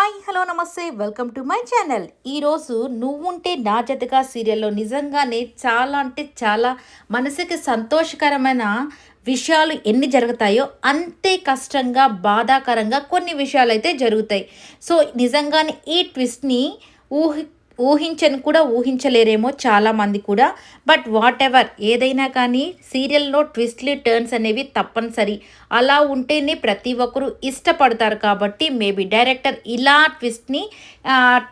Hi hello నమస్తే welcome to my channel. ఈరోజు నువ్వుంటే నా జతగా సీరియల్లో నిజంగానే చాలా అంటే చాలా మనసుకి సంతోషకరమైన విషయాలు ఎన్ని జరుగుతాయో అంతే కష్టంగా బాధాకరంగా కొన్ని విషయాలు అయితే జరుగుతాయి. సో నిజంగానే ఈ ట్విస్ట్ని ఊహి ఊహించని కూడా ఊహించలేరేమో చాలామంది కూడా. బట్ వాట్ ఎవర్ ఏదైనా కానీ సీరియల్లో ట్విస్ట్లీ టర్న్స్ అనేవి తప్పనిసరి. అలా ఉంటేనే ప్రతి ఒక్కరూ ఇష్టపడతారు కాబట్టి మేబీ డైరెక్టర్ ఇలా ట్విస్ట్ని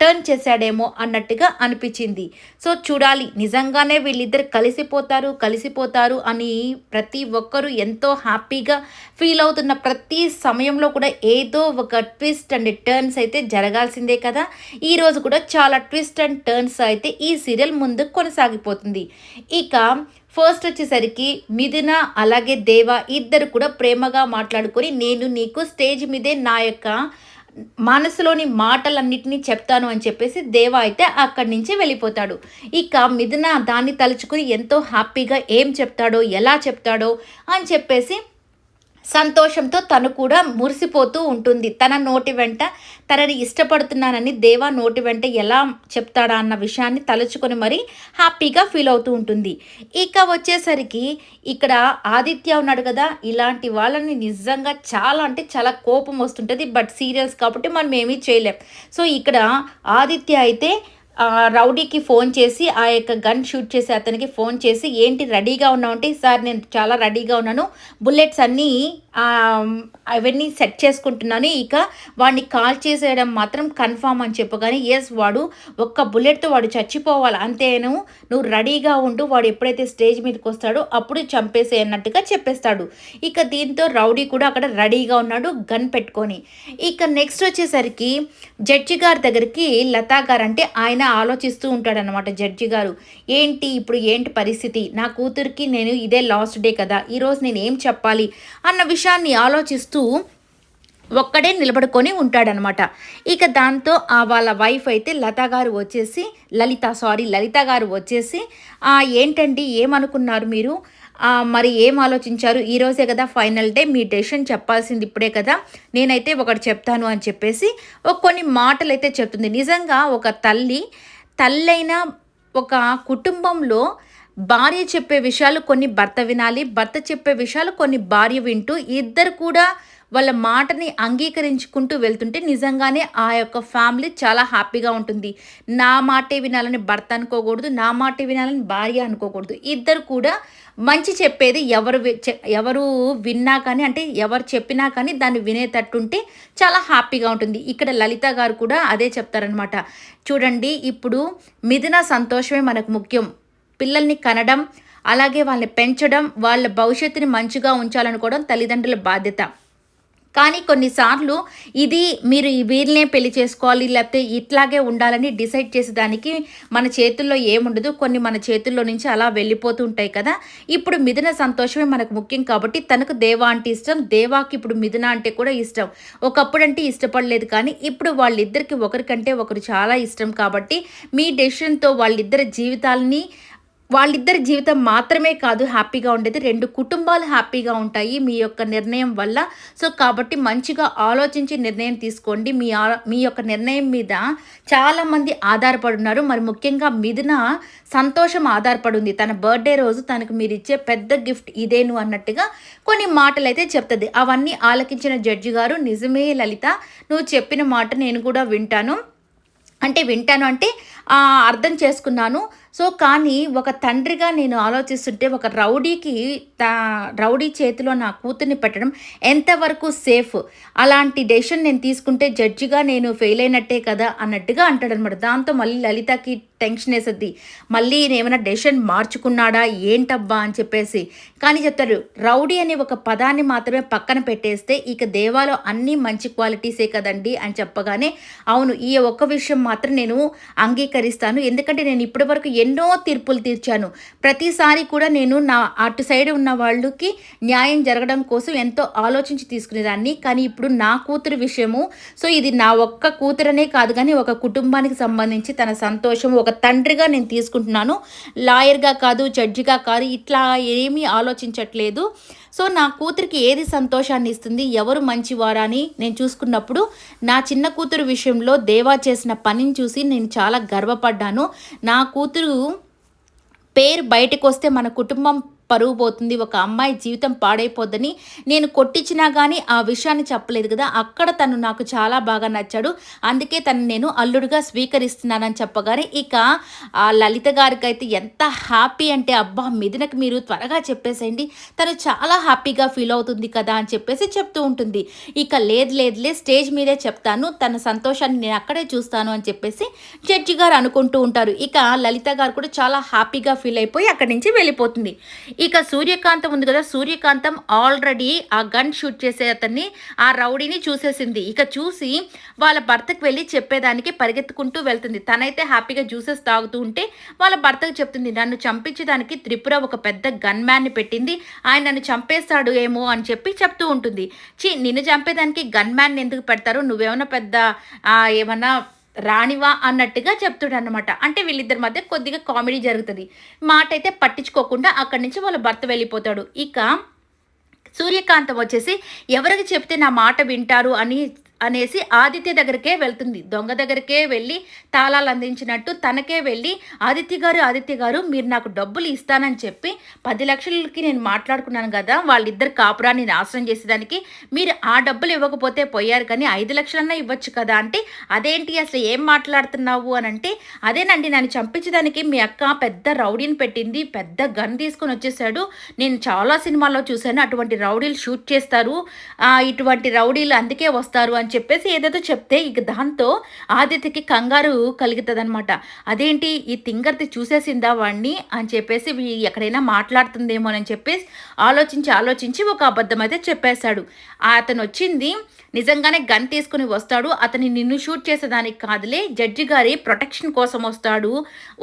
టర్న్ చేశాడేమో అన్నట్టుగా అనిపించింది. సో చూడాలి. నిజంగానే వీళ్ళిద్దరు కలిసిపోతారు కలిసిపోతారు అని ప్రతి ఒక్కరూ ఎంతో హ్యాపీగా ఫీల్ అవుతున్న ప్రతి సమయంలో కూడా ఏదో ఒక ట్విస్ట్ అండ్ టర్న్స్ అయితే జరగాల్సిందే కదా. ఈరోజు కూడా చాలా ట్విస్ట్ అండ్ టర్న్స్ అయితే ఈ సీరియల్ ముందు కొనసాగిపోతుంది. ఇక ఫస్ట్ వచ్చేసరికి మిథున అలాగే దేవ ఇద్దరు కూడా ప్రేమగా మాట్లాడుకొని నేను నీకు స్టేజ్ మీదే నా యొక్క మనసులోని మాటలన్నిటినీ చెప్తాను అని చెప్పేసి దేవ అయితే అక్కడి నుంచి వెళ్ళిపోతాడు. ఇక మిథున దాన్ని తలుచుకుని ఎంతో హ్యాపీగా ఏం చెప్తాడో ఎలా చెప్తాడో అని చెప్పేసి సంతోషంతో తను కూడా మురిసిపోతూ ఉంటుంది. తన నోటి వెంట తనని ఇష్టపడుతున్నానని దేవా నోటి వెంట ఎలా చెప్తాడా అన్న విషయాన్ని తలుచుకొని మరీ హ్యాపీగా ఫీల్ అవుతూ ఉంటుంది. ఇక వచ్చేసరికి ఇక్కడ ఆదిత్య ఉన్నాడు కదా ఇలాంటి వాళ్ళని నిజంగా చాలా అంటే చాలా కోపం వస్తుంటుంది. బట్ సీరియల్స్ కాబట్టి మనం ఏమీ చేయలేం. సో ఇక్కడ ఆదిత్య అయితే రౌడీకి ఫోన్ చేసి ఆ యొక్క గన్ షూట్ చేసి అతనికి ఫోన్ చేసి ఏంటి రెడీగా ఉన్నావు అంటే సార్ నేను చాలా రెడీగా ఉన్నాను. బుల్లెట్స్ అన్నీ అవన్నీ సెట్ చేసుకుంటున్నాను. ఇక వాడిని కాల్ చేసేయడం మాత్రం కన్ఫామ్ అని చెప్పగానే ఎస్ వాడు ఒక్క బుల్లెట్తో వాడు చచ్చిపోవాలి. అంతేను నువ్వు రెడీగా ఉండు. వాడు ఎప్పుడైతే స్టేజ్ మీదకి వస్తాడో అప్పుడు చంపేసే అన్నట్టుగా చెప్పేస్తాడు. ఇక దీంతో రౌడీ కూడా అక్కడ రెడీగా ఉన్నాడు గన్ పెట్టుకొని. ఇక నెక్స్ట్ వచ్చేసరికి జడ్జి గారి దగ్గరికి లతా గారు అంటే ఆయన ఆలోచిస్తూ ఉంటాడనమాట జడ్జి గారు. ఏంటి ఇప్పుడు ఏంటి పరిస్థితి? నా కూతురికి నేను ఇదే లాస్ట్ డే కదా. ఈరోజు నేను ఏం చెప్పాలి? అన్న విషయం విషయాన్ని ఆలోచిస్తూ ఒక్కడే నిలబడుకొని ఉంటాడనమాట. ఇక దాంతో ఆ వాళ్ళ వైఫ్ అయితే లత గారు వచ్చేసి లలిత సారీ లలిత గారు వచ్చేసి ఏంటండి ఏమనుకున్నారు మీరు? మరి ఏం ఆలోచించారు? ఈరోజే కదా ఫైనల్ డే మీ డెసిషన్ చెప్పాల్సింది ఇప్పుడే కదా. నేనైతే ఒకటి చెప్తాను అని చెప్పేసి ఒక కొన్ని మాటలు అయితే చెప్తుంది. నిజంగా ఒక తల్లి తల్లైన ఒక కుటుంబంలో భార్య చెప్పే విషయాలు కొన్ని భర్త వినాలి భర్త చెప్పే విషయాలు కొన్ని భార్య వింటూ ఇద్దరు కూడా వాళ్ళ మాటని అంగీకరించుకుంటూ వెళ్తుంటే నిజంగానే ఆ యొక్క ఫ్యామిలీ చాలా హ్యాపీగా ఉంటుంది. నా మాటే వినాలని భర్త అనుకోకూడదు నా మాటే వినాలని భార్య అనుకోకూడదు. ఇద్దరు కూడా మంచి చెప్పేది ఎవరు ఎవరు విన్నా కానీ అంటే ఎవరు చెప్పినా కానీ దాన్ని వినేటట్టుంటే చాలా హ్యాపీగా ఉంటుంది. ఇక్కడ లలిత గారు కూడా అదే చెప్తారనమాట చూడండి ఇప్పుడు మిథున సంతోషమే మనకు ముఖ్యం. పిల్లల్ని కనడం అలాగే వాళ్ళని పెంచడం వాళ్ళ భవిష్యత్తుని మంచిగా ఉంచాలనుకోవడం తల్లిదండ్రుల బాధ్యత. కానీ కొన్నిసార్లు ఇది మీరు వీరినే పెళ్ళి చేసుకోవాలి లేకపోతే ఇట్లాగే ఉండాలని డిసైడ్ చేసేదానికి మన చేతుల్లో ఏముండదు. కొన్ని మన చేతుల్లో నుంచి అలా వెళ్ళిపోతూ ఉంటాయి కదా. ఇప్పుడు మిథున సంతోషమే మనకు ముఖ్యం కాబట్టి తనకు దేవా అంటే ఇష్టం దేవాకి ఇప్పుడు మిథున అంటే కూడా ఇష్టం. ఒకప్పుడు అంటే ఇష్టపడలేదు కానీ ఇప్పుడు వాళ్ళిద్దరికి ఒకరికంటే ఒకరు చాలా ఇష్టం కాబట్టి మీ డెసిషన్తో వాళ్ళిద్దరి జీవితాలని వాళ్ళిద్దరి జీవితం మాత్రమే కాదు హ్యాపీగా ఉండేది. రెండు కుటుంబాలు హ్యాపీగా ఉంటాయి మీ యొక్క నిర్ణయం వల్ల. సో కాబట్టి మంచిగా ఆలోచించి నిర్ణయం తీసుకోండి. మీ మీ యొక్క నిర్ణయం మీద చాలామంది ఆధారపడున్నారు. మరి ముఖ్యంగా మిథున సంతోషం ఆధారపడింది. తన బర్త్డే రోజు తనకు మీరు ఇచ్చే పెద్ద గిఫ్ట్ ఇదేను అన్నట్టుగా కొన్ని మాటలు అయితే చెప్తుంది. అవన్నీ ఆలకించిన జడ్జి గారు నిజమే లలిత నువ్వు చెప్పిన మాట నేను కూడా వింటాను. అంటే వింటాను అంటే అర్థం చేసుకున్నాను. సో కానీ ఒక తండ్రిగా నేను ఆలోచిస్తుంటే ఒక రౌడీకి రౌడీ చేతిలో నా కూతుర్ని పెట్టడం ఎంతవరకు సేఫ్? అలాంటి డెసిషన్ నేను తీసుకుంటే జడ్జిగా నేను ఫెయిల్ అయినట్టే కదా అన్నట్టుగా అంటాడనమాట. దాంతో మళ్ళీ లలితకి టెన్షన్ వేసద్ది. మళ్ళీ ఏమైనా డెసిషన్ మార్చుకున్నాడా? ఏంటబ్బా అని చెప్పేసి. కానీ చెప్తారు రౌడీ అనే ఒక పదాన్ని మాత్రమే పక్కన పెట్టేస్తే ఇక దేవాలో అన్ని మంచి క్వాలిటీసే కదండి అని చెప్పగానే అవును ఈ ఒక్క విషయం మాత్రం నేను అంగీకరిస్తాను. ఎందుకంటే నేను ఇప్పటి వరకు ఎన్నో తీర్పులు తీర్చాను. ప్రతిసారి కూడా నేను నా అటు సైడ్ ఉన్న వాళ్ళకి న్యాయం జరగడం కోసం ఎంతో ఆలోచించి తీసుకునేదాన్ని. కానీ ఇప్పుడు నా కూతురు విషయము సో ఇది నా ఒక్క కూతురనే కాదు కానీ ఒక కుటుంబానికి సంబంధించి తన సంతోషం ఒక తండ్రిగా నేను తీసుకుంటున్నాను. లాయర్గా కాదు జడ్జిగా కాదు ఇట్లా ఏమీ ఆలోచించట్లేదు. సో నా కూతురికి ఏది సంతోషాన్ని ఇస్తుంది ఎవరు మంచివారా అని నేను చూసుకున్నప్పుడు నా చిన్న కూతురు విషయంలో దేవా చేసిన పనిని చూసి నేను చాలా గర్వపడ్డాను. నా కూతురు పేరు బయటకు వస్తే మన కుటుంబం పరువు పోతుంది ఒక అమ్మాయి జీవితం పాడైపోద్దని నేను కొట్టించినా కానీ ఆ విషయాన్ని చెప్పలేదు కదా. అక్కడ తను నాకు చాలా బాగా నచ్చాడు. అందుకే తను నేను అల్లుడుగా స్వీకరిస్తున్నానని చెప్పగానే ఇక ఆ లలిత గారికి అయితే ఎంత హ్యాపీ అంటే అబ్బా మిథునకు మీరు త్వరగా చెప్పేసేయండి. తను చాలా హ్యాపీగా ఫీల్ అవుతుంది కదా అని చెప్పేసి చెప్తూ ఉంటుంది. ఇక లేదు లేదులే స్టేజ్ మీదే చెప్తాను. తన సంతోషాన్ని నేను అక్కడే చూస్తాను అని చెప్పేసి జడ్జి గారు అనుకుంటూ ఉంటారు. ఇక లలిత గారు కూడా చాలా హ్యాపీగా ఫీల్ అయిపోయి అక్కడి నుంచి వెళ్ళిపోతుంది. ఇక సూర్యకాంతం ఉంది కదా సూర్యకాంతం ఆల్రెడీ ఆ గన్ షూట్ చేసే అతన్ని ఆ రౌడీని చూసేసింది. ఇక చూసి వాళ్ళ భర్తకు వెళ్ళి చెప్పేదానికి పరిగెత్తుకుంటూ వెళ్తుంది. తనైతే హ్యాపీగా జ్యూసెస్ తాగుతూ ఉంటే వాళ్ళ భర్తకు చెప్తుంది నన్ను చంపించడానికి త్రిపుర ఒక పెద్ద గన్ మ్యాన్ని పెట్టింది. ఆయన నన్ను చంపేస్తాడు ఏమో అని చెప్పి చెప్తూ ఉంటుంది. చి నిన్ను చంపేదానికి గన్ మ్యాన్ ఎందుకు పెడతారు? నువ్వేమన్నా పెద్ద ఏమన్నా రాణివా అన్నట్టుగా చెప్తాడు అనమాట అంటే వీళ్ళిద్దరి మధ్య కొద్దిగా కామెడీ జరుగుతుంది. మాట అయితే పట్టించుకోకుండా అక్కడి నుంచి వాళ్ళ భర్త వెళ్ళిపోతాడు. ఇక సూర్యకాంతం వచ్చేసి ఎవరికి చెప్తే నా మాట వింటారు అని అనేసి ఆదిత్య దగ్గరికే వెళ్తుంది. దొంగ దగ్గరికే వెళ్ళి తాళాలు అందించినట్టు తనకే వెళ్ళి ఆదిత్య గారు ఆదిత్య గారు మీరు నాకు డబ్బులు ఇస్తానని చెప్పి పది లక్షలకి నేను మాట్లాడుకున్నాను కదా వాళ్ళిద్దరు కాపురాన్ని నాశనం చేసేదానికి మీరు ఆ డబ్బులు ఇవ్వకపోతే పోయారు కానీ ఐదు లక్షలన్నా ఇవ్వచ్చు కదా అంటే అదేంటి అసలు ఏం మాట్లాడుతున్నావు? అని అంటే అదేనండి నన్ను చంపించడానికి మీ అక్క పెద్ద రౌడీని పెట్టింది పెద్ద గన్ తీసుకొని వచ్చేసాడు నేను చాలా సినిమాల్లో చూశాను అటువంటి రౌడీలు షూట్ చేస్తారు ఇటువంటి రౌడీలు అందుకే వస్తారు అని చెప్పేసి ఏదేదో చెప్తే ఇక దాంతో ఆదిత్యకి కంగారు కలుగుతుంది అనమాట అదేంటి? ఈ తింగర్ది చూసేసిందా వాడిని అని చెప్పేసి ఎక్కడైనా మాట్లాడుతుందేమో అని చెప్పేసి ఆలోచించి ఆలోచించి ఒక అబద్ధం అయితే చెప్పేశాడు. అతను వచ్చింది నిజంగానే గన్ తీసుకుని వస్తాడు. అతని నిన్ను షూట్ చేసేదానికి కాదులే జడ్జి గారి ప్రొటెక్షన్ కోసం వస్తాడు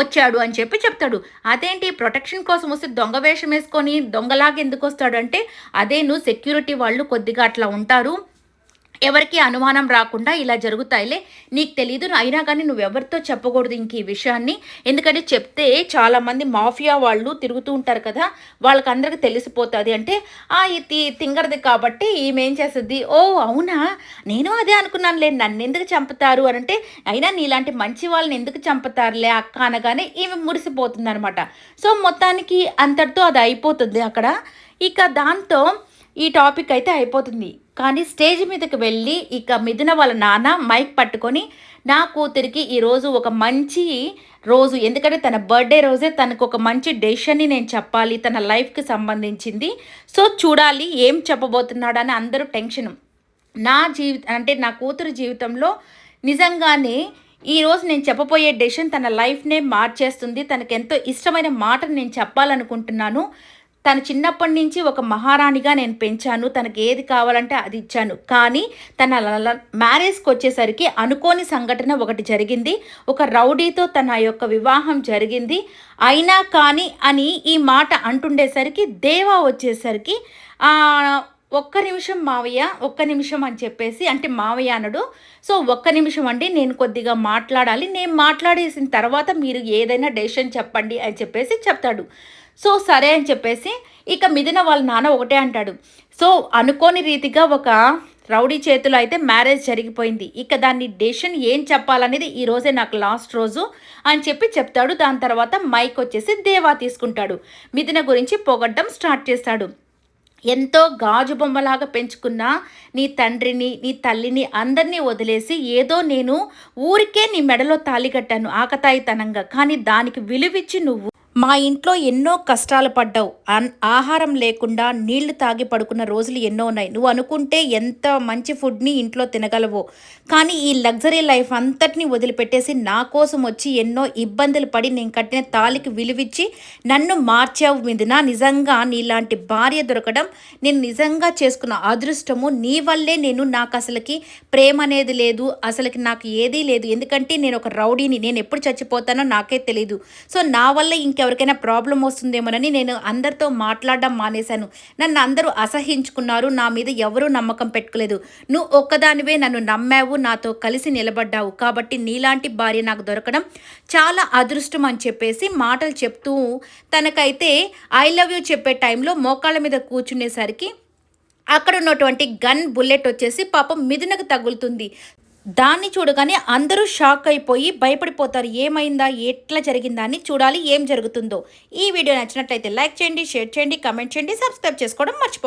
వచ్చాడు అని చెప్పి చెప్తాడు. అదేంటి? ప్రొటెక్షన్ కోసం వస్తే దొంగ వేషం వేసుకొని దొంగలాగా ఎందుకు వస్తాడు అంటే అదే నువ్వు సెక్యూరిటీ వాళ్ళు కొద్దిగా అట్లా ఉంటారు. ఎవరికి అనుమానం రాకుండా ఇలా జరుగుతాయిలే. నీకు తెలీదు అయినా కానీ నువ్వు ఎవరితో చెప్పకూడదు ఇంక ఈ విషయాన్ని. ఎందుకంటే చెప్తే చాలామంది మాఫియా వాళ్ళు తిరుగుతూ ఉంటారు కదా వాళ్ళకి అందరికి తెలిసిపోతుంది. అంటే ఆ ఇది తింగరది కాబట్టి ఈమె ఏం చేస్తుంది? ఓ అవునా? నేను అదే అనుకున్నాను లేదు నన్ను ఎందుకు చంపుతారు? అని అంటే అయినా నీలాంటి మంచి వాళ్ళని ఎందుకు చంపుతారులే అక్క అనగానే ఈమె మురిసిపోతుంది అనమాట సో మొత్తానికి అంతటితో అది అయిపోతుంది అక్కడ. ఇక దాంతో ఈ టాపిక్ అయితే అయిపోతుంది. కానీ స్టేజ్ మీదకి వెళ్ళి ఇక మిథున వాళ్ళ నాన్న మైక్ పట్టుకొని నా కూతురికి ఈరోజు ఒక మంచి రోజు. ఎందుకంటే తన బర్త్డే రోజే తనకు ఒక మంచి డెసిషన్ని నేను చెప్పాలి. తన లైఫ్కి సంబంధించింది. సో చూడాలి ఏం చెప్పబోతున్నాడని అందరూ టెన్షన్. నా జీవిత అంటే నా కూతురు జీవితంలో నిజంగానే ఈరోజు నేను చెప్పబోయే డెసిషన్ తన లైఫ్నే మార్చేస్తుంది. తనకు ఎంతో ఇష్టమైన మాటను నేను చెప్పాలనుకుంటున్నాను. తను చిన్నప్పటి నుంచి ఒక మహారాణిగా నేను పెంచాను. తనకి ఏది కావాలంటే అది ఇచ్చాను. కానీ తన ల- మ్యారేజ్కి వచ్చేసరికి అనుకోని సంఘటన ఒకటి జరిగింది. ఒక రౌడీతో తన యొక్క వివాహం జరిగింది. అయినా కానీ అని ఈ మాట అంటుండేసరికి దేవా వచ్చేసరికి ఒక్క నిమిషం మావయ్య ఒక్క నిమిషం అని చెప్పేసి అంటే మావయ్య అనడు. సో ఒక్క నిమిషం అండి నేను కొద్దిగా మాట్లాడాలి. నేను మాట్లాడేసిన తర్వాత మీరు ఏదైనా డెసిషన్ చెప్పండి అని చెప్పేసి చెప్తాడు. సో సరే అని చెప్పేసి ఇక మిదిన వాళ్ళ నాన్న ఒకటే అంటాడు. సో అనుకోని రీతిగా ఒక రౌడీ చేతిలో అయితే మ్యారేజ్ జరిగిపోయింది. ఇక దాన్ని డెసిషన్ ఏం చెప్పాలనేది ఈ రోజే నాకు లాస్ట్ రోజు అని చెప్పి చెప్తాడు. దాని తర్వాత మైక్ వచ్చేసి దేవా తీసుకుంటాడు. మిథున గురించి పొగడ్డం స్టార్ట్ చేస్తాడు. ఎంతో గాజు బొమ్మలాగా పెంచుకున్న నీ తండ్రిని నీ తల్లిని అందరినీ వదిలేసి ఏదో నేను ఊరికే నీ మెడలో తాళి కట్టాను ఆకతాయితనంగా. కానీ దానికి విలువిచ్చి నువ్వు మా ఇంట్లో ఎన్నో కష్టాలు పడ్డావు. అన్ ఆహారం లేకుండా నీళ్ళు తాగి పడుకున్న రోజులు ఎన్నో ఉన్నాయి. నువ్వు అనుకుంటే ఎంత మంచి ఫుడ్ని ఇంట్లో తినగలవో. కానీ ఈ లగ్జరీ లైఫ్ అంతటిని వదిలిపెట్టేసి నా కోసం వచ్చి ఎన్నో ఇబ్బందులు పడి నేను కట్టిన తాలికి విలువిచ్చి నన్ను మార్చావు మీదిన? నిజంగా నీలాంటి భార్య దొరకడం నేను నిజంగా చేసుకున్న అదృష్టము. నీ వల్లే నేను నాకు అసలుకి ప్రేమ అనేది లేదు. అసలుకి నాకు ఏదీ లేదు. ఎందుకంటే నేను ఒక రౌడీని. నేను ఎప్పుడు చచ్చిపోతానో నాకే తెలియదు సో నా వల్ల ఎవరికైనా ప్రాబ్లం వస్తుందేమోనని నేను అందరితో మాట్లాడడం మానేశాను. నన్ను అందరూ అసహించుకున్నారు. నా మీద ఎవరూ నమ్మకం పెట్టుకోలేదు. నువ్వు ఒక్కదానివే నన్ను నమ్మావు నాతో కలిసి నిలబడ్డావు. కాబట్టి నీలాంటి భార్య నాకు దొరకడం చాలా అదృష్టం అని చెప్పేసి మాటలు చెప్తూ తనకైతే ఐ లవ్ యూ చెప్పే టైంలో మోకాళ్ళ మీద కూర్చునేసరికి అక్కడ ఉన్నటువంటి గన్ బుల్లెట్ వచ్చేసి పాపం మిథునకు తగులుతుంది. దాన్ని చూడగానే అందరూ షాక్ అయిపోయి భయపడిపోతారు. ఏమైందా? ఎట్లా జరిగిందా? అని చూడాలి ఏం జరుగుతుందో. ఈ వీడియో నచ్చినట్లయితే లైక్ చేయండి షేర్ చేయండి కమెంట్ చేయండి సబ్స్క్రైబ్ చేసుకోవడం మర్చిపో